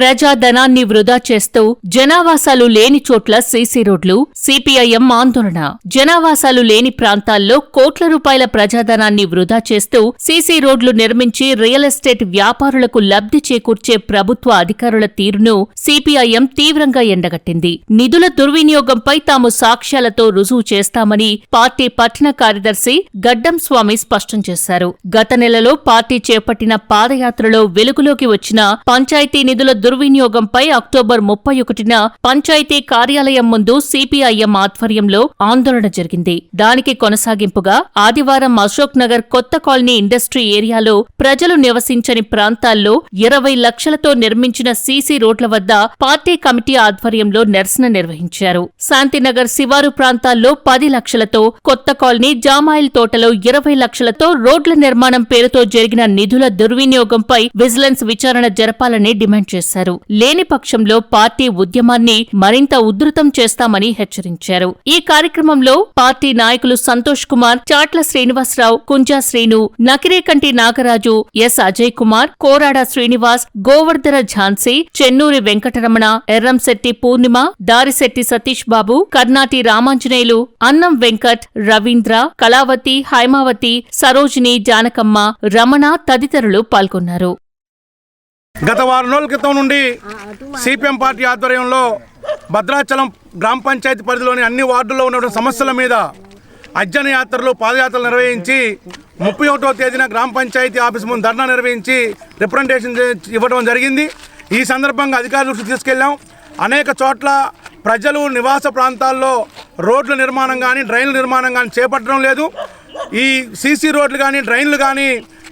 ప్రజాధనాన్ని వృధా చేస్తూ జనావాసాలు లేని చోట్ల సీసీ రోడ్లు సిపిఐఎం ఆందోళన. జనావాసాలు లేని ప్రాంతాల్లో కోట్ల రూపాయల ప్రజాధనాన్ని వృధా చేస్తూ సీసీ రోడ్లు నిర్మించి రియల్ ఎస్టేట్ వ్యాపారులకు లబ్ధి చేకూర్చే ప్రభుత్వ అధికారుల తీరును సిపిఐఎం తీవ్రంగా ఎండగట్టింది. నిధుల దుర్వినియోగంపై తాము సాక్ష్యాలతో రుజువు చేస్తామని పార్టీ పట్టణ కార్యదర్శి గడ్డం స్వామి స్పష్టం చేశారు. గత నెలలో పార్టీ చేపట్టిన పాదయాత్రలో వెలుగులోకి వచ్చిన పంచాయతీ నిధుల దుర్వినియోగంపై అక్టోబర్ ముప్పై ఒకటిన పంచాయతీ కార్యాలయం ముందు సిపిఐఎం ఆధ్వర్యంలో ఆందోళన జరిగింది. దానికి కొనసాగింపుగా ఆదివారం అశోక్ నగర్ కొత్త కాలనీ ఇండస్ట్రీ ఏరియాలో ప్రజలు నివసించని ప్రాంతాల్లో ఇరవై లక్షలతో నిర్మించిన సీసీ రోడ్ల వద్ద పార్టీ కమిటీ ఆధ్వర్యంలో నిరసన నిర్వహించారు. శాంతినగర్ శివారు ప్రాంతాల్లో పది లక్షలతో కొత్త కాలనీ జామాయిల్ తోటలో ఇరవై లక్షలతో రోడ్ల నిర్మాణం పేరుతో జరిగిన నిధుల దుర్వినియోగంపై విజిలెన్స్ విచారణ జరపాలని డిమాండ్ చేశారు. లేని పక్షంలో పార్టీ ఉద్యమాన్ని మరింత ఉధృతం చేస్తామని హెచ్చరించారు. ఈ కార్యక్రమంలో పార్టీ నాయకులు సంతోష్ కుమార్ చాట్ల శ్రీనివాసరావు కుంజా శ్రీను నకిరేకంటి నాగరాజు ఎస్. అజయ్ కుమార్ కోరాడ శ్రీనివాస్ గోవర్ధన ఝాన్సీ చెన్నూరి వెంకటరమణ ఎర్రంశెట్టి పూర్ణిమ దారిశెట్టి సతీష్ బాబు కర్ణాటి రామాంజనేయులు అన్నం వెంకట్ రవీంద్ర కళావతి హైమావతి సరోజిని జానకమ్మ రమణ తదితరులు పాల్గొన్నారు. గత వారం రోజుల క్రితం నుండి సిపిఎం పార్టీ ఆధ్వర్యంలో భద్రాచలం గ్రామ పంచాయతీ పరిధిలోని అన్ని వార్డుల్లో ఉన్నటువంటి సమస్యల మీద అజ్జన యాత్రలు పాదయాత్రలు నిర్వహించి ముప్పై ఒకటో తేదీన గ్రామ పంచాయతీ ఆఫీస్ ముందు ధర్నా నిర్వహించి రిప్రజెంటేషన్ ఇవ్వడం జరిగింది. ఈ సందర్భంగా అధికారుల దృష్టికి తీసుకెళ్ళాం. అనేక చోట్ల ప్రజలు నివాస ప్రాంతాల్లో రోడ్ల నిర్మాణం కానీ డ్రైన్ల నిర్మాణం కానీ చేపట్టడం లేదు. ఈ సీసీ రోడ్లు కానీ డ్రైన్లు కానీ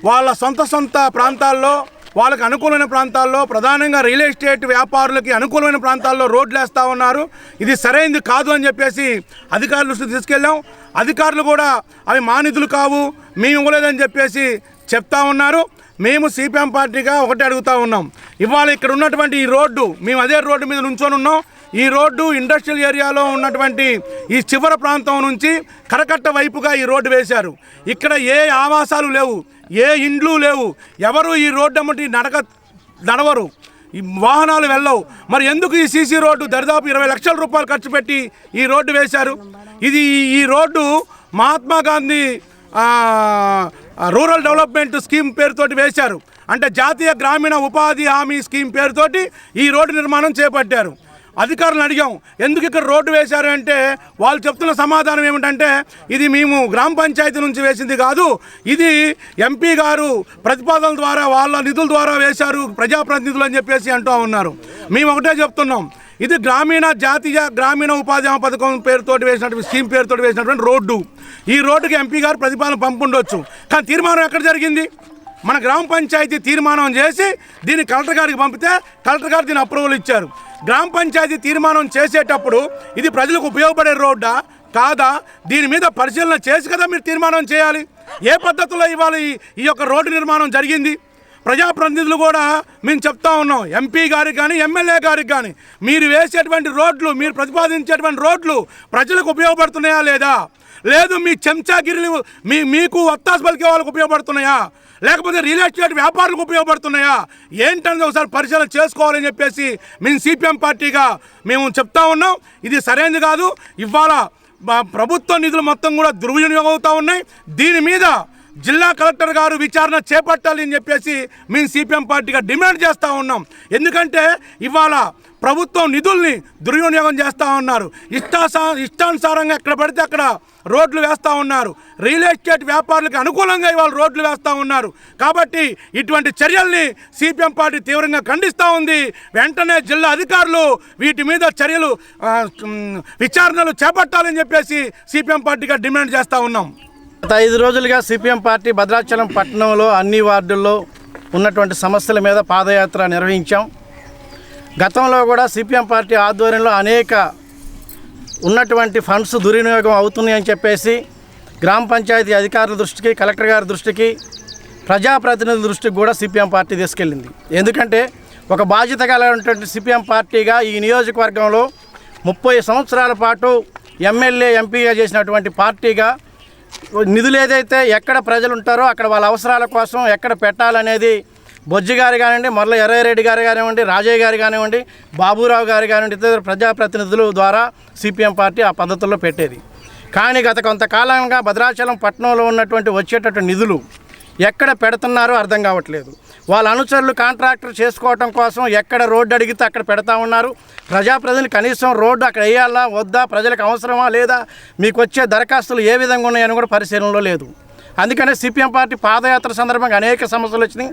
వాళ్ళ సొంత సొంత ప్రాంతాల్లో వాళ్ళకి అనుకూలమైన ప్రాంతాల్లో ప్రధానంగా రియల్ ఎస్టేట్ వ్యాపారులకి అనుకూలమైన ప్రాంతాల్లో రోడ్లు వేస్తూ ఉన్నారు. ఇది సరైనది కాదు అని చెప్పేసి అధికారుల దృష్టికి తీసుకెళ్ళాం. అధికారులు కూడా అవి మా నిధులు కావు మేము ఇవ్వలేదని చెప్పేసి చెప్తా ఉన్నారు. మేము సిపిఎం పార్టీగా ఒకటి అడుగుతూ ఉన్నాం. ఇవాళ ఇక్కడ ఉన్నటువంటి ఈ రోడ్డు మేము అదే రోడ్డు మీద నుంచొని ఉన్నాం. ఈ రోడ్డు ఇండస్ట్రియల్ ఏరియాలో ఉన్నటువంటి ఈ చివర ప్రాంతం నుంచి కరకట్ట వైపుగా ఈ రోడ్డు వేశారు. ఇక్కడ ఏ ఆవాసాలు లేవు. ఏ ఇండ్లు లేవు. ఎవరు ఈ రోడ్డు అమ్మటి నడక నడవరు. ఈ వాహనాలు వెళ్ళవు. మరి ఎందుకు ఈ సీసీ రోడ్డు దరిదాపు ఇరవై లక్షల రూపాయలు ఖర్చు పెట్టి ఈ రోడ్డు వేశారు? ఇది ఈ road Mahatma Gandhi rural development scheme పేరుతోటి వేశారు. అంటే జాతీయ గ్రామీణ ఉపాధి హామీ స్కీమ్ పేరుతోటి ఈ రోడ్డు నిర్మాణం చేపట్టారు. అధికారులను అడిగాం ఎందుకు ఇక్కడ రోడ్డు వేశారు? అంటే వాళ్ళు చెప్తున్న సమాధానం ఏమిటంటే ఇది మేము గ్రామ పంచాయతీ నుంచి వేసింది కాదు ఇది ఎంపీ గారు ప్రతిపాదనల ద్వారా వాళ్ళ నిధుల ద్వారా వేశారు ప్రజాప్రతినిధులు అని చెప్పేసి అంటూ ఉన్నారు. మేము ఒకటే చెప్తున్నాం ఇది గ్రామీణ జాతీయ గ్రామీణ ఉపాధి పథకం పేరుతోటి వేసినటువంటి స్కీమ్ పేరుతోటి వేసినటువంటి రోడ్డు. ఈ రోడ్డుకి ఎంపీ గారు ప్రతిపాదన పంపుండొచ్చు. కానీ తీర్మానం ఎక్కడ జరిగింది? మన గ్రామ పంచాయతీ తీర్మానం చేసి దీన్ని కలెక్టర్ గారికి పంపితే కలెక్టర్ గారు దీన్ని అప్రూవల్ ఇచ్చారు. గ్రామ పంచాయతీ తీర్మానం చేసేటప్పుడు ఇది ప్రజలకు ఉపయోగపడే రోడ్డా? కాదా? దీని మీద పరిశీలన చేసి కదా మీరు తీర్మానం చేయాలి. ఏ పద్ధతిలో ఇవాళ ఈ ఈ యొక్క రోడ్డు నిర్మాణం జరిగింది? ప్రజాప్రతినిధులు కూడా మేము చెప్తా ఉన్నాం. ఎంపీ గారికి కానీ ఎమ్మెల్యే గారికి కానీ మీరు వేసేటువంటి రోడ్లు మీరు ప్రతిపాదించేటువంటి రోడ్లు ప్రజలకు ఉపయోగపడుతున్నాయా లేదా? లేదు మీ చెంచాగిరిలు మీ మీకు వత్తాసు పలికే వాళ్ళకు ఉపయోగపడుతున్నాయా? లేకపోతే రియల్ ఎస్టేట్ వ్యాపారులకు ఉపయోగపడుతున్నాయా? ఏంటనేది ఒకసారి పరిశీలన చేసుకోవాలని చెప్పేసి మేము సిపిఎం పార్టీగా మేము చెప్తా ఉన్నాం. ఇది సరైనది కాదు. ఇవాళ ప్రభుత్వ నిధులు మొత్తం కూడా దుర్వినియోగం అవుతూ ఉన్నాయి. దీని మీద జిల్లా కలెక్టర్ గారు విచారణ చేపట్టాలి అని చెప్పేసి మేము సిపిఎం పార్టీగా డిమాండ్ చేస్తూ ఉన్నాం. ఎందుకంటే ఇవాళ ప్రభుత్వం నిధుల్ని దుర్వినియోగం చేస్తూ ఉన్నారు. ఇష్టాసా ఇష్టానుసారంగా ఎక్కడ పడితే అక్కడ రోడ్లు వేస్తూ ఉన్నారు. రియల్ ఎస్టేట్ వ్యాపారులకు అనుకూలంగా ఇవాళ రోడ్లు వేస్తూ ఉన్నారు. కాబట్టి ఇటువంటి చర్యల్ని సిపిఎం పార్టీ తీవ్రంగా ఖండిస్తూ ఉంది. వెంటనే జిల్లా అధికారులు వీటి మీద చర్యలు విచారణలు చేపట్టాలని చెప్పేసి సిపిఎం పార్టీగా డిమాండ్ చేస్తూ ఉన్నాం. గత ఐదు రోజులుగా సిపిఎం పార్టీ భద్రాచలం పట్టణంలో అన్ని వార్డుల్లో ఉన్నటువంటి సమస్యల మీద పాదయాత్ర నిర్వహించాం. గతంలో కూడా సిపిఎం పార్టీ ఆధ్వర్యంలో అనేక ఉన్నటువంటి ఫండ్స్ దుర్వినియోగం అవుతున్నాయని చెప్పేసి గ్రామ పంచాయతీ అధికారుల దృష్టికి కలెక్టర్ గారి దృష్టికి ప్రజాప్రతినిధుల దృష్టికి కూడా సిపిఎం పార్టీ తీసుకెళ్ళింది. ఎందుకంటే ఒక బాధ్యత కలిగినటువంటి సిపిఎం పార్టీగా ఈ నియోజకవర్గంలో ముప్పై సంవత్సరాల పాటు ఎమ్మెల్యే ఎంపీగా చేసినటువంటి పార్టీగా నిధులు ఏదైతే ఎక్కడ ప్రజలు ఉంటారో అక్కడ వాళ్ళ అవసరాల కోసం ఎక్కడ పెట్టాలనేది బొజ్జి గారు కానివ్వండి మరల ఎర్రయ్యరెడ్డి గారు కానివ్వండి రాజయ్య గారు కానివ్వండి బాబురావు గారు కానివ్వండి ఇతర ప్రజాప్రతినిధుల ద్వారా సిపిఎం పార్టీ ఆ పద్ధతుల్లో పెట్టేది. కానీ గత కొంతకాలంగా భద్రాచలం పట్టణంలో ఉన్నటువంటి వచ్చేటటువంటి నిధులు ఎక్కడ పెడుతున్నారో అర్థం కావట్లేదు. వాళ్ళ అనుచరులు కాంట్రాక్టర్ చేసుకోవటం కోసం ఎక్కడ రోడ్డు అడిగితే అక్కడ పెడతా ఉన్నారు. ప్రజాప్రతినిధులు కనీసం రోడ్డు అక్కడ వేయాలా వద్దా ప్రజలకు అవసరమా లేదా మీకు వచ్చే దరఖాస్తులు ఏ విధంగా ఉన్నాయని కూడా పరిశీలనలో లేదు. అందుకనే సిపిఎం పార్టీ పాదయాత్ర సందర్భంగా అనేక సమస్యలు వచ్చినాయి.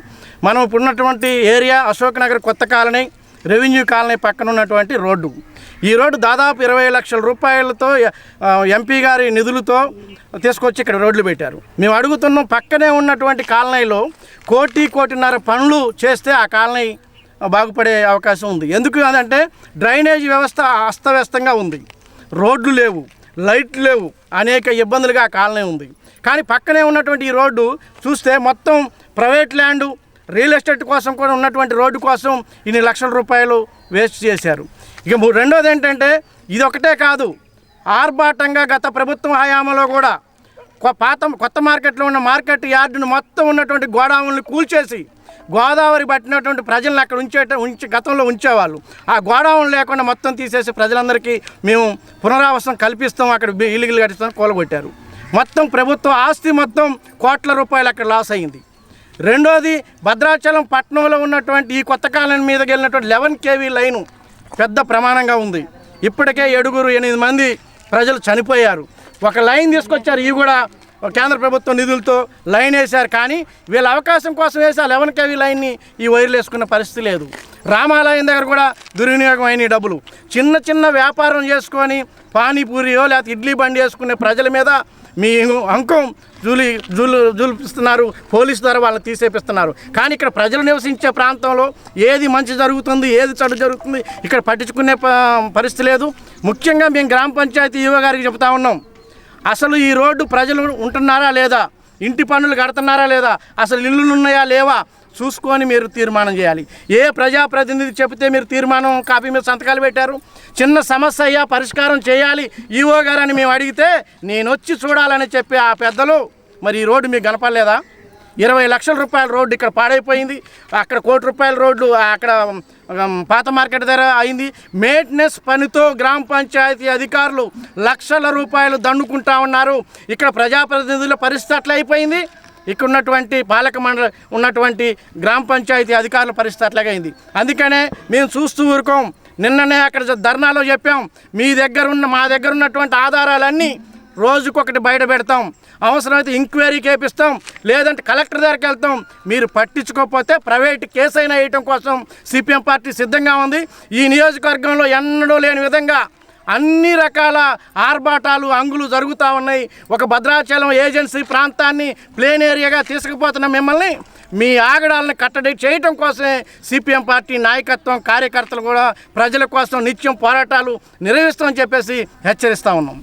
మనం ఇప్పుడున్నటువంటి ఏరియా అశోక్ నగర్ కొత్త కాలనీ రెవెన్యూ కాలనీ పక్కన ఉన్నటువంటి రోడ్డు. ఈ రోడ్డు దాదాపు ఇరవై లక్షల రూపాయలతో ఎంపీ గారి నిధులతో తీసుకొచ్చి ఇక్కడ రోడ్లు పెట్టారు. మేము అడుగుతున్నాం పక్కనే ఉన్నటువంటి కాలనీలో కోటి కోటిన్నర పనులు చేస్తే ఆ కాలనీ బాగుపడే అవకాశం ఉంది. ఎందుకు అదంటే డ్రైనేజ్ వ్యవస్థ అస్తవ్యస్తంగా ఉంది. రోడ్లు లేవు లైట్లు లేవు అనేక ఇబ్బందులుగా ఆ కాలనీ ఉంది. కానీ పక్కనే ఉన్నటువంటి ఈ రోడ్డు చూస్తే మొత్తం ప్రైవేట్ ల్యాండు రియల్ ఎస్టేట్ కోసం కూడా ఉన్నటువంటి రోడ్డు కోసం ఇన్ని లక్షల రూపాయలు వేస్ట్ చేశారు. ఇక రెండోది ఏంటంటే ఇది ఒకటే కాదు ఆర్భాటంగా గత ప్రభుత్వం హయాంలో కూడా కొ- పాత కొత్త మార్కెట్లో ఉన్న మార్కెట్ యార్డును మొత్తం ఉన్నటువంటి గోడాములను కూల్చేసి గోదావరి పట్టినటువంటి ప్రజలను అక్కడ ఉంచే ఉంచి గతంలో ఉంచేవాళ్ళు. ఆ గోడావులు లేకుండా మొత్తం తీసేసి ప్రజలందరికీ మేము పునరావాసం కల్పిస్తాం అక్కడ ఇల్లుగులు కట్టిస్తాం కూలగొట్టారు. మొత్తం ప్రభుత్వ ఆస్తి మొత్తం కోట్ల రూపాయలు అక్కడ లాస్ అయింది. రెండోది భద్రాచలం పట్టణంలో ఉన్నటువంటి ఈ కొత్త కాలం మీదకి వెళ్ళినటువంటి లెవెన్ కేవీ లైను పెద్ద ప్రమాణంగా ఉంది. ఇప్పటికే ఏడుగురు ఎనిమిది మంది ప్రజలు చనిపోయారు. ఒక లైన్ తీసుకొచ్చారు ఇవి కూడా కేంద్ర ప్రభుత్వం నిధులతో లైన్ వేశారు. కానీ వీళ్ళ అవకాశం కోసం వేసి ఆ లెవెన్ కేవీ లైన్ని ఈ వైర్లు వేసుకున్న పరిస్థితి లేదు. రామాలయం దగ్గర కూడా దుర్వినియోగం అయిన డబ్బులు. చిన్న చిన్న వ్యాపారం చేసుకొని పానీపూరియో లేకపోతే ఇడ్లీ బండి వేసుకునే ప్రజల మీద మీ అంకం జూలి జూలు జూలిపిస్తున్నారు. పోలీసు ద్వారా వాళ్ళని తీసేపిస్తున్నారు. కానీ ఇక్కడ ప్రజలు నివసించే ప్రాంతంలో ఏది మంచి జరుగుతుంది ఏది చెడు జరుగుతుంది ఇక్కడ పట్టించుకునే ప- పరిస్థితి లేదు. ముఖ్యంగా మేము గ్రామ పంచాయతీ యువ గారికి చెబుతా ఉన్నాం. అసలు ఈ రోడ్డు ప్రజలు ఉంటున్నారా లేదా? ఇంటి పనులు కడుతున్నారా లేదా? అసలు ఇల్లులు ఉన్నాయా లేవా? చూసుకొని మీరు తీర్మానం చేయాలి. ఏ ప్రజాప్రతినిధి చెబితే మీరు తీర్మానం కాపీ మీద సంతకాలు పెట్టారు? చిన్న సమస్య అయ్యా పరిష్కారం చేయాలి. ఈవో గారని మేము అడిగితే నేను వచ్చి చూడాలని చెప్పి ఆ పెద్దలు మరి ఈ రోడ్డు మీకు కనపడలేదా? ఇరవై లక్షల రూపాయల రోడ్డు ఇక్కడ పాడైపోయింది. అక్కడ కోటి రూపాయల రోడ్లు అక్కడ పాత మార్కెట్ ధర అయింది. మెయింటెనెన్స్ పనితో గ్రామ పంచాయతీ అధికారులు లక్షల రూపాయలు దండుకుంటా ఉన్నారు. ఇక్కడ ప్రజాప్రతినిధుల పరిస్థితి అట్లా అయిపోయింది. ఇక్కడ ఉన్నటువంటి పాలక మండలి ఉన్నటువంటి గ్రామ పంచాయతీ అధికారుల పరిస్థితి అట్లాగే అయింది. అందుకనే మేము చూస్తూ ఊరుకోం. నిన్ననే అక్కడ ధర్నాలో చెప్పాం. మీ దగ్గర ఉన్న మా దగ్గర ఉన్నటువంటి ఆధారాలన్నీ రోజుకొకటి బయట పెడతాం. అవసరమైతే ఎంక్వైరీ కేపిస్తాం. లేదంటే కలెక్టర్ దగ్గరికి వెళ్తాం. మీరు పట్టించుకోకపోతే ప్రైవేట్ కేసు అయినా వేయటం కోసం సిపిఎం పార్టీ సిద్ధంగా ఉంది. ఈ నియోజకవర్గంలో ఎన్నడూ లేని విధంగా అన్ని రకాల ఆర్భాటాలు అంగులు జరుగుతూ ఉన్నాయి. ఒక భద్రాచలం ఏజెన్సీ ప్రాంతాన్ని ప్లేన్ ఏరియాగా తీసుకుపోతున్న మిమ్మల్ని మీ ఆగడాలను కట్టడి చేయటం కోసమే సిపిఎం పార్టీ నాయకత్వం కార్యకర్తలు కూడా ప్రజల కోసం నిత్యం పోరాటాలు నిర్వహిస్తామని చెప్పేసి హెచ్చరిస్తూ ఉన్నాం.